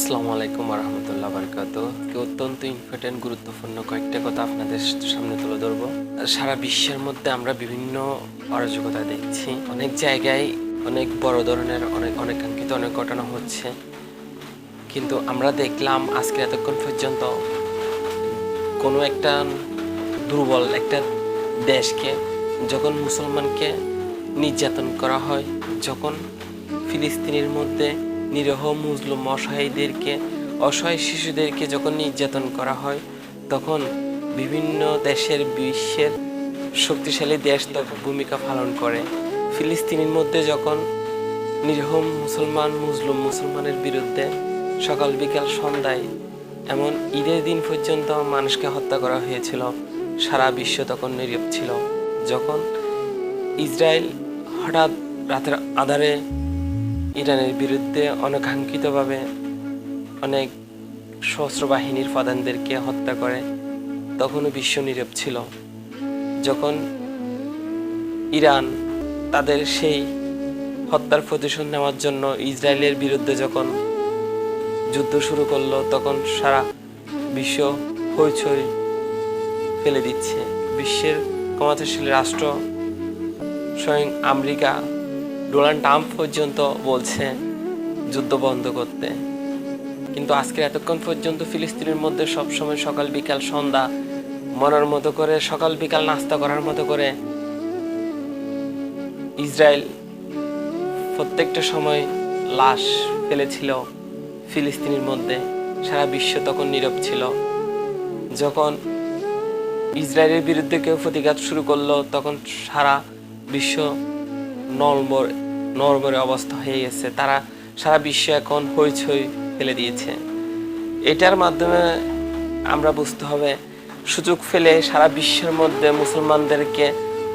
আসসালামু আলাইকুম রহমতুল্লাহ বারকাত অত্যন্ত ইম্পর্টেন্ট গুরুত্বপূর্ণ কয়েকটা কথা আপনাদের সামনে তুলে ধরবো। সারা বিশ্বের মধ্যে আমরা বিভিন্ন অরাজকতা দেখছি। অনেক জায়গায় অনেক বড় ধরনের, অনেক অনেকাঙ্ক্ষিত অনেক ঘটনা হচ্ছে। কিন্তু আমরা দেখলাম আজকে এতক্ষণ পর্যন্ত কোনো একটা দুর্বল একটা দেশকে যখন মুসলমানকে নির্যাতন করা হয়, যখন ফিলিস্তিনের মধ্যে নিরহ মুসলিম অসহায়দেরকে, অসহায় শিশুদেরকে যখন নির্যাতন করা হয়, তখন বিভিন্ন দেশের বিশ্বের শক্তিশালী দেশ ভূমিকা পালন করে। ফিলিস্তিনের মধ্যে যখন নিরহ মুসলমান মুসলিম মুসলমানের বিরুদ্ধে সকাল বিকাল সন্ধ্যায় এমন ঈদের দিন পর্যন্ত মানুষকে হত্যা করা হয়েছিল, সারা বিশ্ব তখন নীরব ছিল। যখন ইসরায়েল হঠাৎ রাতের আধারে ইরানের বিরুদ্ধে অনাকাঙ্ক্ষিতভাবে অনেক সশস্ত্র বাহিনীর প্রধানদেরকে হত্যা করে, তখনও বিশ্ব নীরব ছিল। যখন ইরান তাদের সেই হত্যার প্রতিশোধ নেওয়ার জন্য ইসরায়েলের বিরুদ্ধে যখন যুদ্ধ শুরু করল, তখন সারা বিশ্ব হইচই ফেলে দিচ্ছে। বিশ্বের ক্ষমতাশীল রাষ্ট্র স্বয়ং আমেরিকা ডোনাল্ড ট্রাম্প পর্যন্ত বলছে যুদ্ধ বন্ধ করতে। কিন্তু আজকে এতক্ষণ পর্যন্ত ফিলিস্তিনের মধ্যে সবসময় সকাল বিকাল সন্ধ্যা মনের মতো করে সকাল বিকাল নাস্তা করার মতো করে ইসরায়েল প্রত্যেকটা সময় লাশ ফেলেছিল ফিলিস্তিনের মধ্যে। সারা বিশ্ব তখন নীরব ছিল। যখন ইসরায়েলের বিরুদ্ধে কেউ প্রতিঘাত শুরু করল, তখন সারা বিশ্ব নরমর নরমরে অবস্থা হয়ে গেছে। তারা সারা বিশ্ব এখন হইচই ফেলে দিয়েছে। এটার মাধ্যমে আমরা বুঝতে হবে, সুযোগ ফেলে সারা বিশ্বের মধ্যে মুসলমানদেরকে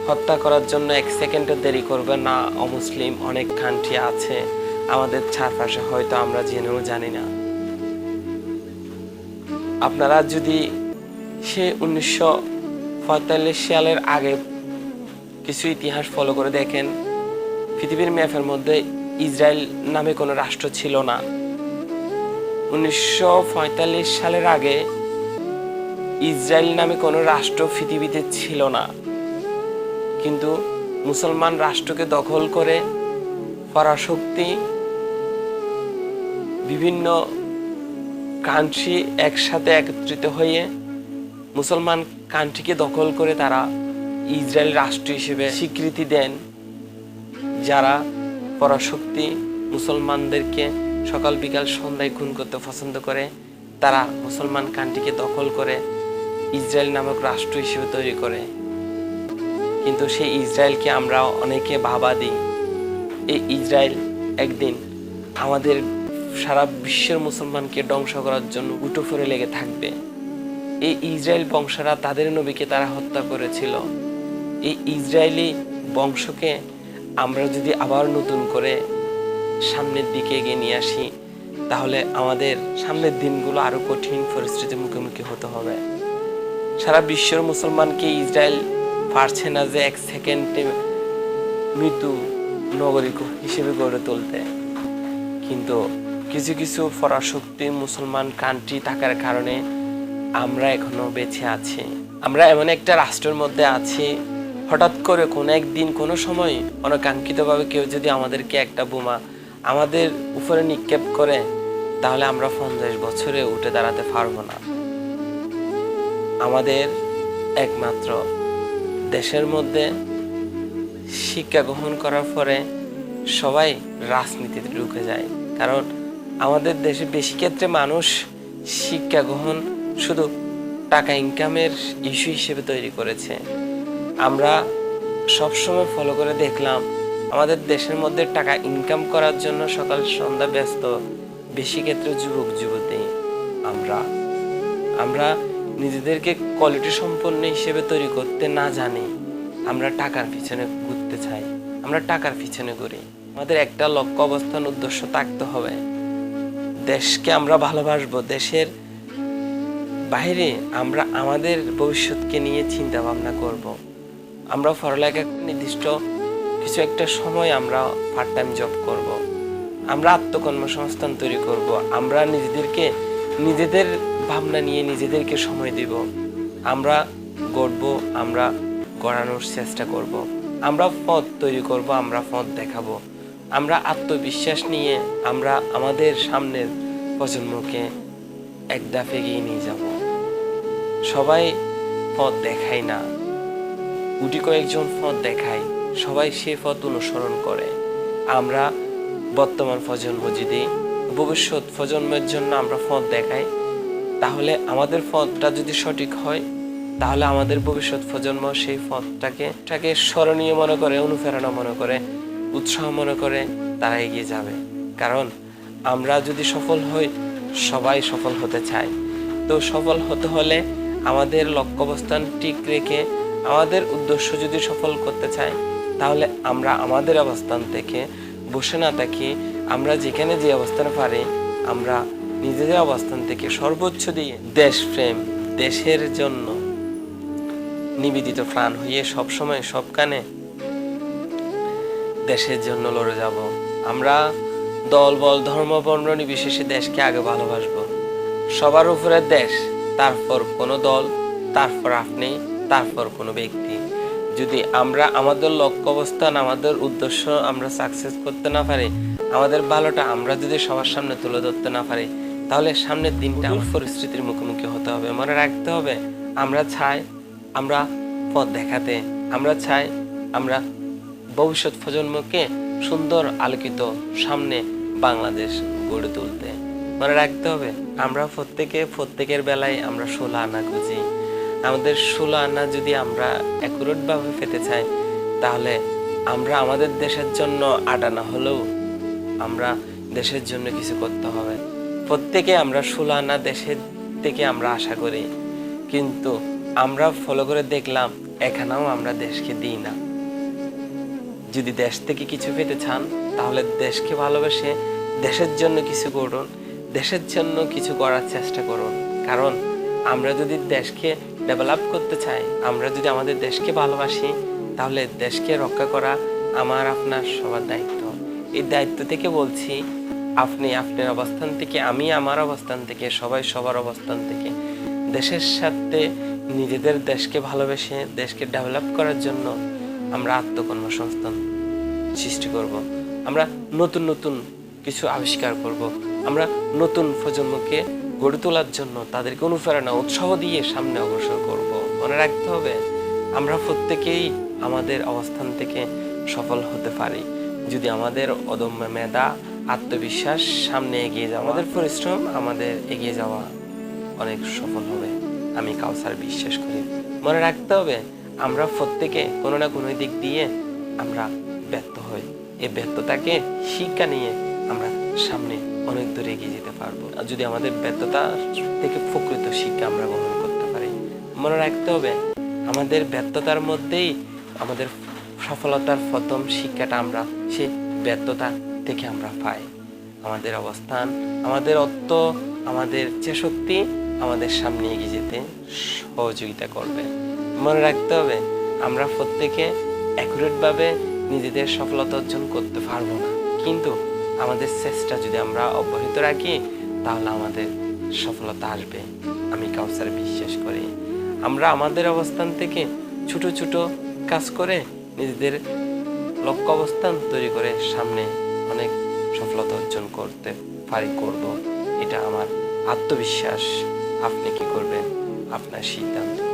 হত্যা করার জন্য এক সেকেন্ডও দেরি করবে না। অমুসলিম অনেক কান্ট্রি আছে, আমাদের চারপাশে হয়তো আমরা জেনেও জানি না। আপনারা যদি সে উনিশশো পঁয়তাল্লিশ সালের আগে কিছু ইতিহাস ফলো করে দেখেন পৃথিবীর ম্যাপের মধ্যে ইসরায়েল নামে কোনো রাষ্ট্র ছিল না। উনিশশো পঁয়তাল্লিশ সালের আগে ইসরায়েল নামে কোনো রাষ্ট্র পৃথিবীতে ছিল না। কিন্তু মুসলমান রাষ্ট্রকে দখল করে পরাশক্তি, বিভিন্ন কান্ট্রি একসাথে একত্রিত হয়ে মুসলমান কান্ট্রিকে দখল করে তারা ইসরায়েল রাষ্ট্র হিসেবে স্বীকৃতি দেন। যারা পরাশক্তি মুসলমানদেরকে সকাল বিকাল সন্ধ্যায় খুন করতে পছন্দ করে, তারা মুসলমান কান্ট্রিকে দখল করে ইসরায়েল নামক রাষ্ট্র হিসেবে তৈরি করে। কিন্তু সেই ইসরায়েলকে আমরা অনেকে ভাবা দিই। এই ইসরায়েল একদিন আমাদের সারা বিশ্বের মুসলমানকে ধ্বংস করার জন্য উটো ফরে লেগে থাকবে। এই ইসরায়েল বংশরা তাদের নবীকে তারা হত্যা করেছিল। এই ইসরায়েলি বংশকে আমরা যদি আবার নতুন করে সামনের দিকে এগিয়ে নিয়ে আসি, তাহলে আমাদের সামনের দিনগুলো আরও কঠিন পরিস্থিতির মুখোমুখি হতে হবে। সারা বিশ্বের মুসলমানকে ইসরায়েল পারছে না যে এক সেকেন্ডে মৃত্যু নগরিক হিসেবে গড়ে তুলতে। কিন্তু কিছু কিছু পরাশক্তি মুসলমান কান্ট্রি থাকার কারণে আমরা এখনও বেঁচে আছি। আমরা এমন একটা রাষ্ট্রের মধ্যে আছি হঠাৎ করে কোনো একদিন, কোনো সময় অনাকাঙ্ক্ষিতভাবে কেউ যদি আমাদেরকে একটা বোমা আমাদের উপরে নিক্ষেপ করে, তাহলে আমরা পঞ্চাশ বছরে উঠে দাঁড়াতে পারব না। আমাদের একমাত্র দেশের মধ্যে শিক্ষা গ্রহণ করার পরে সবাই রাজনীতিতে ঢুকে যায়। কারণ আমাদের দেশে বেশি ক্ষেত্রে মানুষ শিক্ষা গ্রহণ শুধু টাকা ইনকামের ইস্যু হিসেবে তৈরি করেছে। আমরা সবসময় ফলো করে দেখলাম, আমাদের দেশের মধ্যে টাকা ইনকাম করার জন্য সকাল সন্ধ্যা ব্যস্ত, বেশি ক্ষেত্রে যুবক যুবতী। আমরা আমরা নিজেদেরকে কোয়ালিটি সম্পন্ন হিসেবে তৈরি করতে না জানি, আমরা টাকার পিছনে ঘুরতে চাই, আমরা টাকার পিছনে ঘুরি। আমাদের একটা লক্ষ্য অবস্থান উদ্দেশ্য থাকতে হবে। দেশকে আমরা ভালোবাসবো, দেশের বাইরে আমরা আমাদের ভবিষ্যৎকে নিয়ে চিন্তা ভাবনা করব। আমরা পড়ালেখা নির্দিষ্ট কিছু একটা সময় আমরা পার্ট টাইম জব করব। আমরা আত্মকর্মসংস্থান তৈরি করব। আমরা নিজেদেরকে, নিজেদের ভাবনা নিয়ে নিজেদেরকে সময় দিব। আমরা গড়ব, আমরা গড়ানোর চেষ্টা করব। আমরা পথ তৈরি করব, আমরা পথ দেখাবো। আমরা আত্মবিশ্বাস নিয়ে আমরা আমাদের সামনের প্রজন্মকে এক ধাপ এগিয়ে নিয়ে যাব। সবাই পথ দেখায় না। গুটি কয়েকজন পথ দেখায়। সবাই সে পথ অনুসরণ করে। আমরা বর্তমান প্রজন্ম যদি ভবিষ্যৎ প্রজন্মের জন্য আমরা পথ দেখাই। তাহলে আমাদের পথটা যদি সঠিক হয়, তাহলে আমাদের ভবিষ্যৎ প্রজন্ম সেই পথটাকে টাকে স্মরণীয় মনে করে, অনুপ্রেরণা মনে করে, উৎসাহ মনে করে তারা এগিয়ে যাবে। কারণ আমরা যদি সফল হই, সবাই সফল হতে চায়। তো সফল হতে হলে আমাদের লক্ষ্য অবস্থান ঠিক রেখে আমাদের উদ্দেশ্য যদি সফল করতে চাই, তাহলে আমরা আমাদের অবস্থান থেকে বসে না থাকি, আমরা যেখানে যে অবস্থানে পারি, আমরা নিজেদের অবস্থান থেকে সর্বোচ্চ দিয়ে দেশপ্রেম, দেশের জন্য নিবেদিত প্রাণ হয়ে সবসময় সবখানে দেশের জন্য লড়ে যাব। আমরা দল, বল, ধর্ম, বর্ণ নির্বিশেষে দেশকে আগে ভালোবাসবো। সবার উপরে দেশ, তারপর কোনো দল, তারপর আপনি তারপর কোনো ব্যক্তি যদি আমরা আমাদের লক্ষ্য অবস্থান, আমাদের উদ্দেশ্য আমরা সাকসেস করতে না পারি, আমাদের ভালোটা আমরা যদি সবার সামনে তুলে ধরতে না পারি, তাহলে সামনের দিনটা আমার পরিস্থিতির মুখোমুখি হতে হবে। মনে রাখতে হবে, আমরা চাই আমরা পথ দেখাতে, আমরা চাই আমরা ভবিষ্যৎ প্রজন্মকে সুন্দর আলোকিত সামনে বাংলাদেশ গড়ে তুলতে। মনে রাখতে হবে, আমরা প্রত্যেকে প্রত্যেকের বেলায় আমরা ষোলো আনা খুঁজি। আমাদের ষোলো আনা যদি আমরা অ্যাকুরেট ভাবে পেতে চাই, তাহলে আমরা আমাদের দেশের জন্য আট আনা হলেও আমরা দেশের জন্য কিছু করতে হবে। প্রত্যেকে আমরা ষোলো আনা দেশের থেকে আমরা আশা করি, কিন্তু আমরা ফলো করে দেখলাম এখানেও আমরা দেশকে দিই না। যদি দেশ থেকে কিছু পেতে চান, তাহলে দেশকে ভালোবেসে দেশের জন্য কিছু করুন, দেশের জন্য কিছু করার চেষ্টা করুন। কারণ আমরা যদি দেশকে ডেভেলপ করতে চাই, আমরা যদি আমাদের দেশকে ভালোবাসি, তাহলে দেশকে রক্ষা করা আমার, আপনার, সবার দায়িত্ব এই দায়িত্ব থেকে বলছি, আপনি আপনার অবস্থান থেকে, আমি আমার অবস্থান থেকে, সবাই সবার অবস্থান থেকে দেশের সাথে নিজেদের দেশকে ভালোবেসে, দেশকে ডেভেলপ করার জন্য আমরা আত্মকর্মসংস্থান সৃষ্টি করব। আমরা নতুন নতুন কিছু আবিষ্কার করব। আমরা নতুন প্রজন্মকে গড়ে তোলার জন্য তাদেরকে অনুপ্রেরণা, উৎসাহ দিয়ে সামনে অগ্রসর করব। মনে রাখতে হবে, আমরা প্রত্যেকেই আমাদের অবস্থান থেকে সফল হতে পারি। যদি আমাদের অদম্য মেধা, আত্মবিশ্বাস সামনে এগিয়ে যাওয়া, আমাদের পরিশ্রম আমাদের এগিয়ে যাওয়া অনেক সফল হবে। আমি কাউসার বিশ্বাস করি। মনে রাখতে হবে, আমরা প্রত্যেকে কোনো না কোনো দিক দিয়ে আমরা ব্যর্থ হই। এই ব্যর্থতাকে শিক্ষা নিয়ে আমরা সামনে অনেক দূরে এগিয়ে যেতে পারব। আর যদি আমাদের ব্যর্থতা থেকে প্রকৃত শিক্ষা আমরা গ্রহণ করতে পারি, মনে রাখতে হবে, আমাদের ব্যর্থতার মধ্যেই আমাদের সফলতার প্রথম শিক্ষাটা আমরা, সেই ব্যর্থতা থেকে আমরা পাই। আমাদের অবস্থান, আমাদের অর্থ, আমাদের যে শক্তি আমাদের সামনে এগিয়ে যেতে সহযোগিতা করবে। মনে রাখতে হবে, আমরা প্রত্যেকে অ্যাকুরেটভাবে নিজেদের সফলতা অর্জন করতে পারব না। কিন্তু আমাদের চেষ্টা যদি আমরা অব্যাহত রাখি, তাহলে আমাদের সফলতা আসবে। আমি কাউসার বিশ্বাস করি। আমরা আমাদের অবস্থান থেকে ছোট ছোট কাজ করে নিজেদের লক্ষ্য অবস্থান তৈরি করে সামনে অনেক সফলতা অর্জন করতে পারি, করব। এটা আমার আত্মবিশ্বাস। আপনি কি করবেন? আপনার সিদ্ধান্ত।